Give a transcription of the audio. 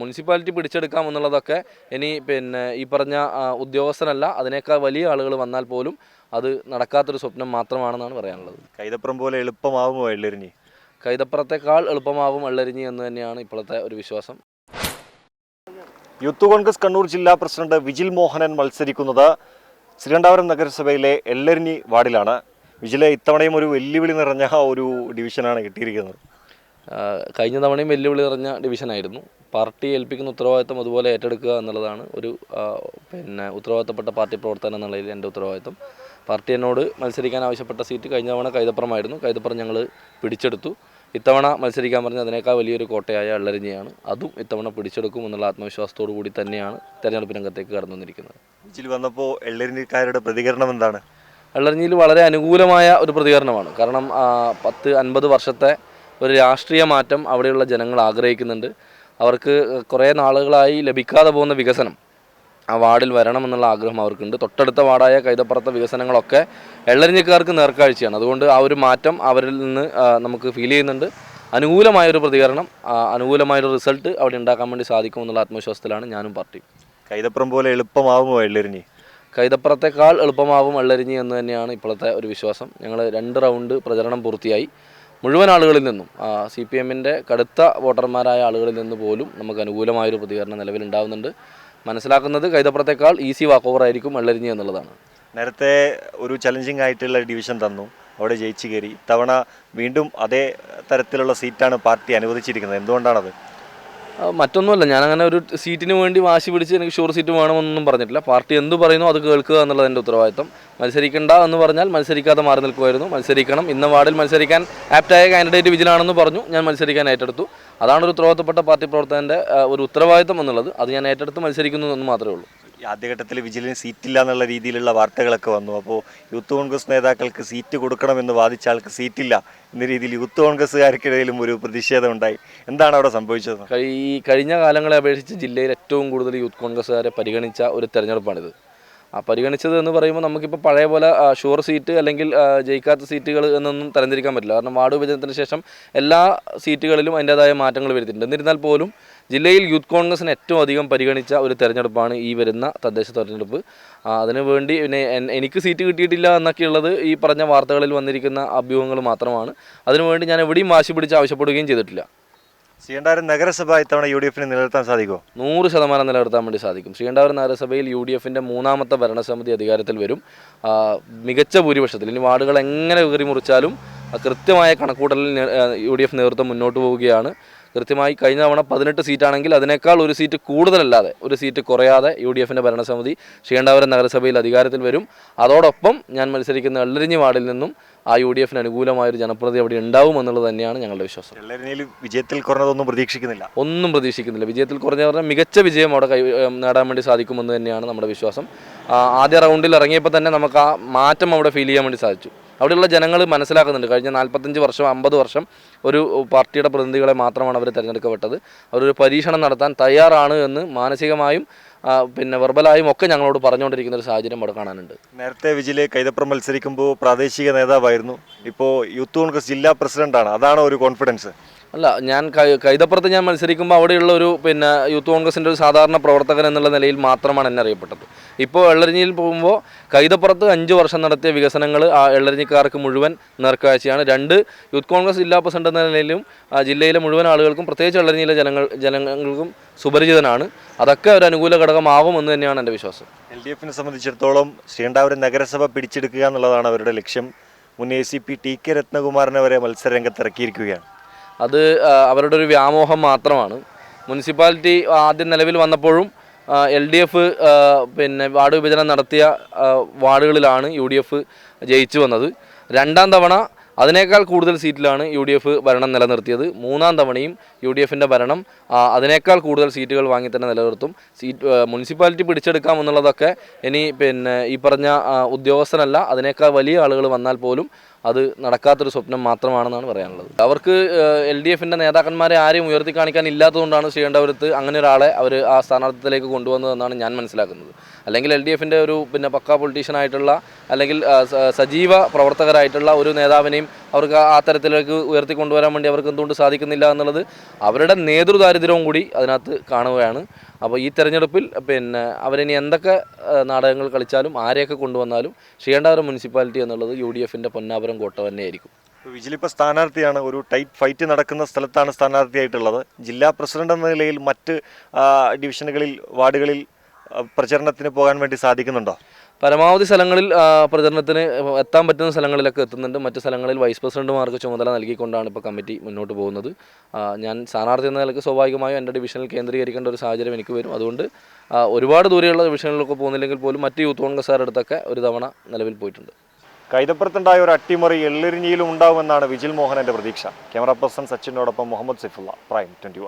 Municipality പിടിച്ചെടുക്കാം എന്നുള്ളതൊക്കെ ഇനി പിന്നെ ഈ പറഞ്ഞ ഉദ്യോഗസ്ഥനല്ല അതിനേക്കാൾ വലിയ ആളുകൾ വന്നാൽ പോലും അത് നടക്കാത്തൊരു സ്വപ്നം മാത്രമാണെന്നാണ് പറയാനുള്ളത്. കൈതപ്പുറം പോലെ എളുപ്പമാവുമോ എള്ളെരിഞ്ഞി കൈതപ്പുറത്തേക്കാൾ എളുപ്പമാവും എള്ളരിഞ്ഞി എന്ന് തന്നെയാണ് ഇപ്പോഴത്തെ ഒരു വിശ്വാസം. യൂത്ത് കോൺഗ്രസ് കണ്ണൂർ ജില്ലാ പ്രസിഡന്റ് വിജിൽ മോഹനൻ മത്സരിക്കുന്നത് ശ്രീകണ്ഠാപുരം നഗരസഭയിലെ എള്ളരിഞ്ഞി വാർഡിലാണ്. വിജിലെ ഇത്തവണയും ഒരു വെല്ലുവിളി നിറഞ്ഞ ഒരു ഡിവിഷനാണ് കിട്ടിയിരിക്കുന്നത്. കഴിഞ്ഞ തവണയും വെല്ലുവിളി നിറഞ്ഞ ഡിവിഷനായിരുന്നു പാർട്ടി ഏൽപ്പിക്കുന്ന ഉത്തരവാദിത്തം അതുപോലെ ഏറ്റെടുക്കുക എന്നുള്ളതാണ് ഒരു പിന്നെ ഉത്തരവാദിത്തപ്പെട്ട പാർട്ടി പ്രവർത്തനം എന്നുള്ളതിൽ എന്റെ ഉത്തരവാദിത്തം. പാർട്ടി എന്നോട് മത്സരിക്കാൻ ആവശ്യപ്പെട്ട സീറ്റ് കഴിഞ്ഞ തവണ കൈതപ്പുറമായിരുന്നു. കൈതപ്പുറം ഞങ്ങൾ പിടിച്ചെടുത്തു. ഇത്തവണ മത്സരിക്കാൻ പറഞ്ഞ അതിനേക്കാൾ വലിയൊരു കോട്ടയായ എള്ളരിഞ്ഞിയാണ് അതും ഇത്തവണ പിടിച്ചെടുക്കും എന്നുള്ള ആത്മവിശ്വാസത്തോടു കൂടി തന്നെയാണ് തെരഞ്ഞെടുപ്പ് രംഗത്തേക്ക് കടന്നു വന്നിരിക്കുന്നത്. വന്നപ്പോൾ എള്ളരിഞ്ഞിക്കാരുടെ പ്രതികരണം എന്താണ്? വെള്ളറിഞ്ഞിയിൽ വളരെ അനുകൂലമായ ഒരു പ്രതികരണമാണ്. കാരണം പത്ത് അൻപത് വർഷത്തെ ഒരു രാഷ്ട്രീയ മാറ്റം അവിടെയുള്ള ജനങ്ങൾ ആഗ്രഹിക്കുന്നുണ്ട്. അവർക്ക് കുറേ നാളുകളായി ലഭിക്കാതെ പോകുന്ന വികസനം ആ വാർഡിൽ വരണമെന്നുള്ള ആഗ്രഹം അവർക്കുണ്ട്. തൊട്ടടുത്ത വാർഡായ കൈതപ്പുറത്തെ വികസനങ്ങളൊക്കെ എള്ളരിഞ്ഞക്കാർക്ക് നേർക്കാഴ്ചയാണ്. അതുകൊണ്ട് ആ ഒരു മാറ്റം അവരിൽ നിന്ന് നമുക്ക് ഫീൽ ചെയ്യുന്നുണ്ട്. അനുകൂലമായൊരു പ്രതികരണം അനുകൂലമായൊരു റിസൾട്ട് അവിടെ ഉണ്ടാക്കാൻ വേണ്ടി സാധിക്കുമെന്നുള്ള ആത്മവിശ്വാസത്തിലാണ് ഞാനും പാർട്ടിയും കൈതപ്പുറം പോലെ എളുപ്പമാവുമോ എള്ളരിഞ്ഞി? കൈതപ്പുറത്തേക്കാൾ എളുപ്പമാവും എള്ളരിഞ്ഞി എന്ന് തന്നെയാണ് ഇപ്പോഴത്തെ ഒരു വിശ്വാസം. ഞങ്ങൾ രണ്ട് റൗണ്ട് പ്രചരണം പൂർത്തിയായി. മുഴുവൻ ആളുകളിൽ നിന്നും സി പി എമ്മിന്റെ കടുത്ത വോട്ടർമാരായ ആളുകളിൽ നിന്ന് പോലും നമുക്ക് അനുകൂലമായൊരു പ്രതികരണം നിലവിലുണ്ടാകുന്നുണ്ട് മനസ്സിലാക്കുന്നത് കൈതപ്പുറത്തേക്കാൾ ഈസി വാക്ക് ഓവർ ആയിരിക്കും വെള്ളരിഞ്ഞ് എന്നുള്ളതാണ്. നേരത്തെ ഒരു ചലഞ്ചിങ് ആയിട്ടുള്ള ഡിവിഷൻ തന്നു അവിടെ ജയിച്ചു കയറി. ഇത്തവണ വീണ്ടും അതേ തരത്തിലുള്ള സീറ്റാണ് പാർട്ടി അനുവദിച്ചിരിക്കുന്നത്. എന്തുകൊണ്ടാണത്? മറ്റൊന്നുമല്ല. ഞാൻ അങ്ങനെ ഒരു സീറ്റിന് വേണ്ടി വാശി പിടിച്ച് എനിക്ക് ഷുവർ സീറ്റ് വേണമെന്നൊന്നും പറഞ്ഞിട്ടില്ല. പാർട്ടി എന്ത് പറയുന്നു അത് കേൾക്കുക എന്നുള്ളത് എന്റെ ഉത്തരവാദിത്തം മത്സരിക്കണ്ട എന്ന് പറഞ്ഞാൽ മത്സരിക്കാതെ മാറി നിൽക്കുമായിരുന്നു. മത്സരിക്കണം. ഇന്ന വാർഡിൽ മത്സരിക്കാൻ ആപ്റ്റായ കാൻഡിഡേറ്റ് വിജിലാണെന്ന് പറഞ്ഞു. ഞാൻ മത്സരിക്കാൻ ഏറ്റെടുത്തു. അതാണ് ഒരു ഉത്തരവാദിത്തപ്പെട്ട പാർട്ടി പ്രവർത്തകന്റെ ഒരു ഉത്തരവാദിത്തം എന്നുള്ളത്. അത് ഞാൻ ഏറ്റെടുത്ത് മത്സരിക്കുന്നു എന്ന് മാത്രമേ ഉള്ളൂ. ആദ്യഘട്ടത്തിൽ വിജിലിന് സീറ്റില്ല എന്നുള്ള രീതിയിലുള്ള വാർത്തകളൊക്കെ വന്നു. അപ്പോൾ യൂത്ത് കോൺഗ്രസ് നേതാക്കൾക്ക് സീറ്റ് കൊടുക്കണമെന്ന് വാദിച്ച ആൾക്ക് സീറ്റില്ല എന്ന രീതിയിൽ യൂത്ത് കോൺഗ്രസ്സുകാർക്കിടയിലും ഒരു പ്രതിഷേധം ഉണ്ടായി എന്താണ് അവിടെ സംഭവിച്ചത്? ഈ കഴിഞ്ഞ കാലങ്ങളെ അപേക്ഷിച്ച് ജില്ലയിൽ ഏറ്റവും കൂടുതൽ യൂത്ത് കോൺഗ്രസ്സുകാരെ പരിഗണിച്ച ഒരു തെരഞ്ഞെടുപ്പാണിത്. ആ പരിഗണിച്ചത് എന്ന് പറയുമ്പോൾ നമുക്കിപ്പോൾ പഴയ പോലെ ഷുവർ സീറ്റ് അല്ലെങ്കിൽ ജയിക്കാത്ത സീറ്റുകൾ എന്നൊന്നും തരംതിരിക്കാൻ പറ്റില്ല. കാരണം വാർഡ് വിഭജനത്തിന് ശേഷം എല്ലാ സീറ്റുകളിലും അതിന്റെതായ മാറ്റങ്ങൾ വരുത്തിയിട്ടുണ്ട്. എന്നിരുന്നാൽ പോലും ജില്ലയിൽ യൂത്ത് കോൺഗ്രസിന് ഏറ്റവും അധികം പരിഗണിച്ച ഒരു തെരഞ്ഞെടുപ്പാണ് ഈ വരുന്ന തദ്ദേശ തെരഞ്ഞെടുപ്പ്. അതിനുവേണ്ടി പിന്നെ എനിക്ക് സീറ്റ് കിട്ടിയിട്ടില്ല എന്നൊക്കെയുള്ളത് ഈ പറഞ്ഞ വാർത്തകളിൽ വന്നിരിക്കുന്ന അഭ്യൂഹങ്ങൾ മാത്രമാണ്. അതിനുവേണ്ടി ഞാൻ എവിടെയും വാശി പിടിച്ച് ആവശ്യപ്പെടുകയും ചെയ്തിട്ടില്ല. ശ്രീകണ്ഠാപുരം നഗരസഭ ഇത്തവണ യു ഡി എഫിന് നിലനിർത്താൻ സാധിക്കുമോ? നൂറ് ശതമാനം നിലനിർത്താൻ വേണ്ടി സാധിക്കും. ശ്രീകണ്ഠാപുരം നഗരസഭയിൽ യു ഡി എഫിന്റെ മൂന്നാമത്തെ ഭരണസമിതി അധികാരത്തിൽ വരും. മികച്ച ഭൂരിപക്ഷത്തിൽ. ഇനി വാർഡുകൾ എങ്ങനെ കയറി മുറിച്ചാലും കൃത്യമായ കണക്കൂട്ടലിൽ യു ഡി എഫ് നേതൃത്വം മുന്നോട്ട് പോവുകയാണ്. കൃത്യമായി കഴിഞ്ഞ തവണ പതിനെട്ട് സീറ്റാണെങ്കിൽ അതിനേക്കാൾ ഒരു സീറ്റ് കൂടുതലല്ലാതെ ഒരു സീറ്റ് കുറയാതെ യു ഡി എഫിന്റെ ഭരണസമിതി ശ്രീകണ്ഠാപുരം നഗരസഭയിൽ അധികാരത്തിൽ വരും. അതോടൊപ്പം ഞാൻ മത്സരിക്കുന്ന എള്ളരിഞ്ഞി വാർഡിൽ നിന്നും ആ യു ഡി എഫിന് അനുകൂലമായ ഒരു ജനപ്രതി അവിടെ ഉണ്ടാവും എന്നുള്ളത് തന്നെയാണ് ഞങ്ങളുടെ വിശ്വാസം. വിജയത്തിൽ കുറഞ്ഞതൊന്നും പ്രതീക്ഷിക്കുന്നില്ല. ഒന്നും പ്രതീക്ഷിക്കുന്നില്ല. വിജയത്തിൽ കുറഞ്ഞ പറഞ്ഞാൽ മികച്ച വിജയം അവിടെ കൈ നേടാൻ വേണ്ടി സാധിക്കുമെന്ന് തന്നെയാണ് നമ്മുടെ വിശ്വാസം. ആദ്യ റൗണ്ടിൽ ഇറങ്ങിയപ്പോൾ തന്നെ നമുക്ക് ആ മാറ്റം അവിടെ ഫീൽ ചെയ്യാൻ വേണ്ടി സാധിച്ചു. അവിടെയുള്ള ജനങ്ങൾ മനസ്സിലാക്കുന്നുണ്ട്. കഴിഞ്ഞ നാൽപ്പത്തഞ്ച് വർഷം അമ്പത് വർഷം ഒരു പാർട്ടിയുടെ പ്രതിനിധികളെ മാത്രമാണ് അവർ തിരഞ്ഞെടുക്കപ്പെട്ടത്. അവരൊരു പരീക്ഷണം നടത്താൻ തയ്യാറാണ് എന്ന് മാനസികമായും പിന്നെ വെർബലായും ഒക്കെ ഞങ്ങളോട് പറഞ്ഞുകൊണ്ടിരിക്കുന്ന ഒരു സാഹചര്യം അവിടെ കാണാനുണ്ട്. നേരത്തെ വിജിൽ കൈതപ്പുറം മത്സരിക്കുമ്പോൾ പ്രാദേശിക നേതാവായിരുന്നു. ഇപ്പോൾ യൂത്ത് കോൺഗ്രസ് ജില്ലാ പ്രസിഡന്റാണ്. അതാണ് ഒരു കോൺഫിഡൻസ്. അല്ല ഞാൻ കൈതപ്പുറത്ത് ഞാൻ മത്സരിക്കുമ്പോൾ അവിടെയുള്ള ഒരു പിന്നെ യൂത്ത് കോൺഗ്രസിന്റെ ഒരു സാധാരണ പ്രവർത്തകൻ എന്നുള്ള നിലയിൽ മാത്രമാണ് എന്നെ അറിയപ്പെട്ടത്. ഇപ്പോൾ എള്ളരിഞ്ഞിയിൽ പോകുമ്പോൾ കൈതപ്പുറത്ത് അഞ്ച് വർഷം നടത്തിയ വികസനങ്ങൾ ആ എള്ളരിഞ്ഞിക്കാർക്ക് മുഴുവൻ നേർക്കാഴ്ചയാണ്. രണ്ട് യൂത്ത് കോൺഗ്രസ് ജില്ലാ പ്രസിഡന്റ് എന്ന നിലയിലും ജില്ലയിലെ മുഴുവൻ ആളുകൾക്കും പ്രത്യേകിച്ച് എള്ളരിഞ്ഞിയിലെ ജനങ്ങൾ ജനങ്ങൾക്കും സുപരിചിതനാണ്. അതൊക്കെ ഒരു അനുകൂല ഘടകമാവും എന്ന് തന്നെയാണ് എന്റെ വിശ്വാസം. എൽ ഡി എഫിനെ സംബന്ധിച്ചിടത്തോളം ശ്രീകണ്ഠാപുരം നഗരസഭ പിടിച്ചെടുക്കുക എന്നുള്ളതാണ് അവരുടെ ലക്ഷ്യം. മുൻ A C P T K രത്നകുമാറിനെ വരെ മത്സരരംഗത്ത് ഇറക്കിയിരിക്കുകയാണ്. അത് അവരുടെ ഒരു വ്യാമോഹം മാത്രമാണ്. മുനിസിപ്പാലിറ്റി ആദ്യം നിലവിൽ വന്നപ്പോഴും എൽ ഡി എഫ് പിന്നെ വാർഡ് വിഭജനം നടത്തിയ വാർഡുകളിലാണ് യു ഡി എഫ് ജയിച്ചു വന്നത്. രണ്ടാം തവണ അതിനേക്കാൾ കൂടുതൽ സീറ്റിലാണ് യു ഡി എഫ് ഭരണം നിലനിർത്തിയത്. മൂന്നാം തവണയും യു ഡി എഫിന്റെ ഭരണം അതിനേക്കാൾ കൂടുതൽ സീറ്റുകൾ വാങ്ങി തന്നെ നിലനിർത്തും. സീറ്റ് മുനിസിപ്പാലിറ്റി പിടിച്ചെടുക്കാം എന്നുള്ളതൊക്കെ ഇനി പിന്നെ ഈ പറഞ്ഞ ഉദ്യോഗസ്ഥനല്ല അതിനേക്കാൾ വലിയ ആളുകൾ വന്നാൽ പോലും അത് നടക്കാത്തൊരു സ്വപ്നം മാത്രമാണെന്നാണ് പറയാനുള്ളത്. അവർക്ക് എൽ ഡി എഫിന്റെ നേതാക്കന്മാരെ ആരെയും ഉയർത്തി കാണിക്കാൻ ഇല്ലാത്തതുകൊണ്ടാണ് ശ്രീകണ്ഠപുരത്ത് അങ്ങനെ ഒരാളെ അവർ ആ സ്ഥാനാർത്ഥിത്തിലേക്ക് കൊണ്ടുവന്നതെന്നാണ് ഞാൻ മനസ്സിലാക്കുന്നത്. അല്ലെങ്കിൽ എൽ ഡി എഫിന്റെ ഒരു പിന്നെ പക്കാ പൊളിറ്റീഷ്യൻ ആയിട്ടുള്ള അല്ലെങ്കിൽ സജീവ പ്രവർത്തകരായിട്ടുള്ള ഒരു നേതാവിനെയും അവർക്ക് ആ തരത്തിലേക്ക് ഉയർത്തി കൊണ്ടുവരാൻ വേണ്ടി അവർക്ക് എന്തുകൊണ്ട് സാധിക്കുന്നില്ല എന്നുള്ളത് അവരുടെ നേതൃദാരിദ്ര്യവും കൂടി അതിനകത്ത് കാണുകയാണ്. അപ്പോൾ ഈ തെരഞ്ഞെടുപ്പിൽ പിന്നെ അവരിനി എന്തൊക്കെ നാടകങ്ങൾ കളിച്ചാലും ആരെയൊക്കെ കൊണ്ടുവന്നാലും ശ്രീകണ്ഠപുരം മുനിസിപ്പാലിറ്റി എന്നുള്ളത് യു ഡി എഫിന്റെ പൊന്നാപുരം കോട്ട തന്നെയായിരിക്കും. ആയിരിക്കും വിജിലിപ്പോൾ സ്ഥാനാർത്ഥിയാണ്. ഒരു ടൈറ്റ് ഫൈറ്റ് നടക്കുന്ന സ്ഥലത്താണ് സ്ഥാനാർത്ഥിയായിട്ടുള്ളത്. ജില്ലാ പ്രസിഡന്റ് എന്ന നിലയിൽ മറ്റ് ഡിവിഷനുകളിൽ വാർഡുകളിൽ പ്രചരണത്തിന് പോകാൻ വേണ്ടി സാധിക്കുന്നുണ്ടോ? പരമാവധി സ്ഥലങ്ങളിൽ പ്രചരണത്തിന് എത്താൻ പറ്റുന്ന സ്ഥലങ്ങളിലൊക്കെ എത്തുന്നുണ്ട്. മറ്റ് സ്ഥലങ്ങളിൽ വൈസ് പ്രസിഡന്റുമാർക്ക് ചുമതല നൽകിക്കൊണ്ടാണ് ഇപ്പോൾ കമ്മിറ്റി മുന്നോട്ട് പോകുന്നത്. ഞാൻ സ്ഥാനാർത്ഥി എന്ന നിലയ്ക്ക് സ്വാഭാവികമായും എന്റെ ഡിവിഷനിൽ കേന്ദ്രീകരിക്കേണ്ട ഒരു സാഹചര്യം എനിക്ക് വരും. അതുകൊണ്ട് ഒരുപാട് ദൂരെയുള്ള ഡിവിഷനുകളിലൊക്കെ പോകുന്നില്ലെങ്കിൽ പോലും മറ്റ് യൂത്ത് കോൺഗ്രസ്സുകാരുടെ അടുത്തൊക്കെ ഒരു തവണ നിലവിൽ പോയിട്ടുണ്ട്. കൈതപ്പുറത്തുണ്ടായ ഒരു അട്ടിമറി എള്ളിരിഞ്ഞിയിലും ഉണ്ടാവുമെന്നാണ് വിജിൽ മോഹനന്റെ പ്രതീക്ഷ. ക്യാമറ പേഴ്സൺ സച്ചിനോടൊപ്പം മുഹമ്മദ് സിഫുള്ള പ്രൈം ട്വന്റി